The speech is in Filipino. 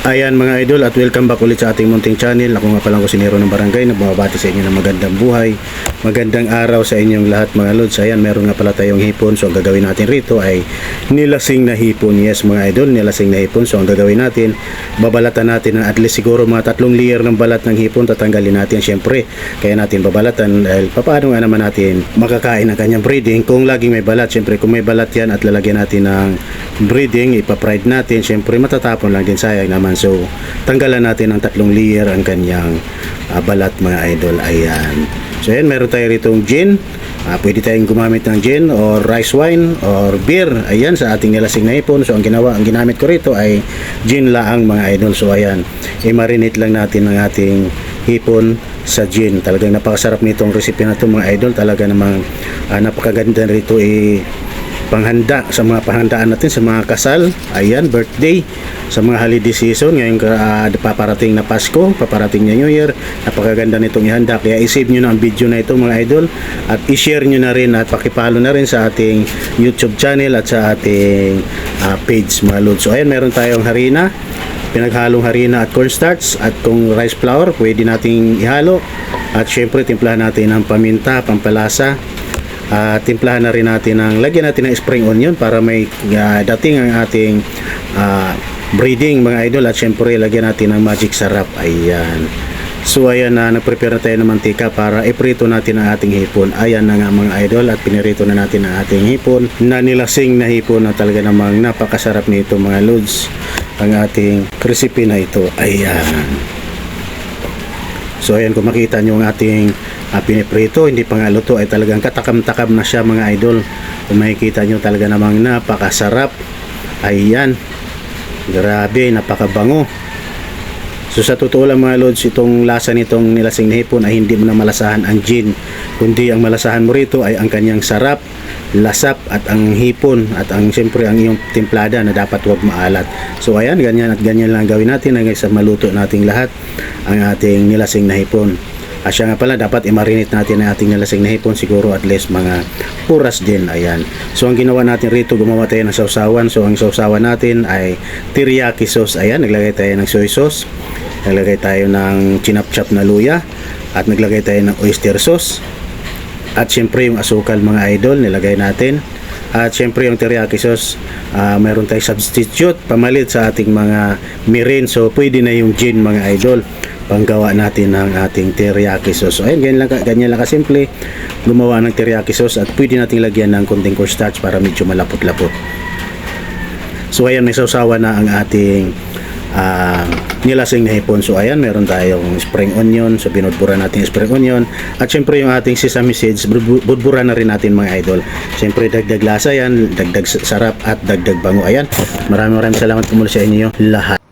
Ayan mga idol at welcome back ulit sa ating munting channel. Ako nga pala ko si Nero ng Barangay na bumabati sa inyo ng magandang buhay. Magandang araw sa inyong lahat mga lods. Ayan meron nga pala tayong hipon. So ang gagawin natin rito ay nilasing na hipon. Yes mga idol, nilasing na hipon. So ang gagawin natin, babalatan natin ng at least siguro mga tatlong layer ng balat ng hipon. Tatanggalin natin syempre. Kaya natin babalatan dahil paano nga naman natin makakain ang kanyang breeding kung laging may balat. Syempre kung may balat yan at lalagyan natin ng breeding, ipapride natin. Syempre matatapon lang din sayang naman. So tanggalan natin ng tatlong layer ang kanyang ah, balat mga idol. Ayan. So ayan, meron tayo ritong gin. Ah, pwede tayong gumamit ng gin or rice wine or beer. Ayan sa ating nilasing na ipon. So ang ginawa, ang ginamit ko rito ay gin laang mga idol. So ayan, i-marinate lang natin ang ating hipon sa gin. Talagang napakasarap nitong recipe na ito mga idol. Talaga namang ah, napakaganda rito eh panghanda sa mga pahandaan natin sa mga kasal, ayan, birthday, sa mga holiday season, ngayon uh, paparating na Pasko, paparating na New Year, napakaganda nitong ihanda. Kaya isave nyo na ang video na ito mga idol. At i-share nyo na rin at pakipalo na rin sa ating YouTube channel at sa ating ah, page mga lods. So ayan, meron tayong harina, pinaghalong harina at cornstarch. At kung rice flour, pwede nating ihalo. At syempre, timplahan natin ng paminta, pampalasa, at timplahan na rin natin ng lagyan natin ng spring onion para may ah, dating ang ating ah, breeding mga idol. At syempre lagyan natin ng magic sarap. Ayan. So ayan na nagprepare na tayo ng mantika para iprito natin ang ating hipon. Ayan na nga mga idol at pinirito na natin ang ating hipon. Na nilasing na hipon na talaga namang napakasarap nito mga lods ang ating recipe na ito. Ayan So ayan kung makita nyo ang ating uh, piniprito, hindi pa nga luto ay talagang katakam-takam na siya mga idol. Kung makikita nyo talaga namang napakasarap. Ayan. Grabe, napakabango. So sa totoo lang mga lods, itong lasa nitong nilasing na hipon ay hindi mo na malasahan ang gin. Kundi ang malasahan mo rito ay ang kanyang sarap, lasap at ang hipon at ang siyempre ang iyong timplada na dapat huwag maalat. So ayan, ganyan at ganyan lang gawin natin hanggang sa maluto nating lahat ang ating nilasing na hipon. At siya nga pala, dapat i-marinate natin ang ating nilasing na hipon siguro at least mga puras din. Ayan. So ang ginawa natin rito, gumawa tayo ng sausawan. So ang sausawan natin ay teriyaki sauce. Ayan, naglagay tayo ng soy sauce. Naglagay tayo ng chinap-chap na luya. At naglagay tayo ng oyster sauce. At syempre yung asukal mga idol, nilagay natin. At syempre yung teriyaki sauce, ah, mayroon tayong substitute, pamalit sa ating mga mirin. So pwede na yung gin mga idol panggawa natin ng ating teriyaki sauce. So, ayun, ganyan lang, ganyan lang kasimple gumawa ng teriyaki sauce at pwede nating lagyan ng konting cornstarch para medyo malapot-lapot. So ayan, may sausawa na ang ating ah, nilasing na hipon. So ayan, meron tayong spring onion. So binudbura natin spring onion. At syempre yung ating sesame seeds, budbu- budbura na rin natin mga idol. Syempre dagdag lasa yan, dagdag sarap at dagdag bango. Ayan, maraming maraming salamat po muli sa inyo lahat.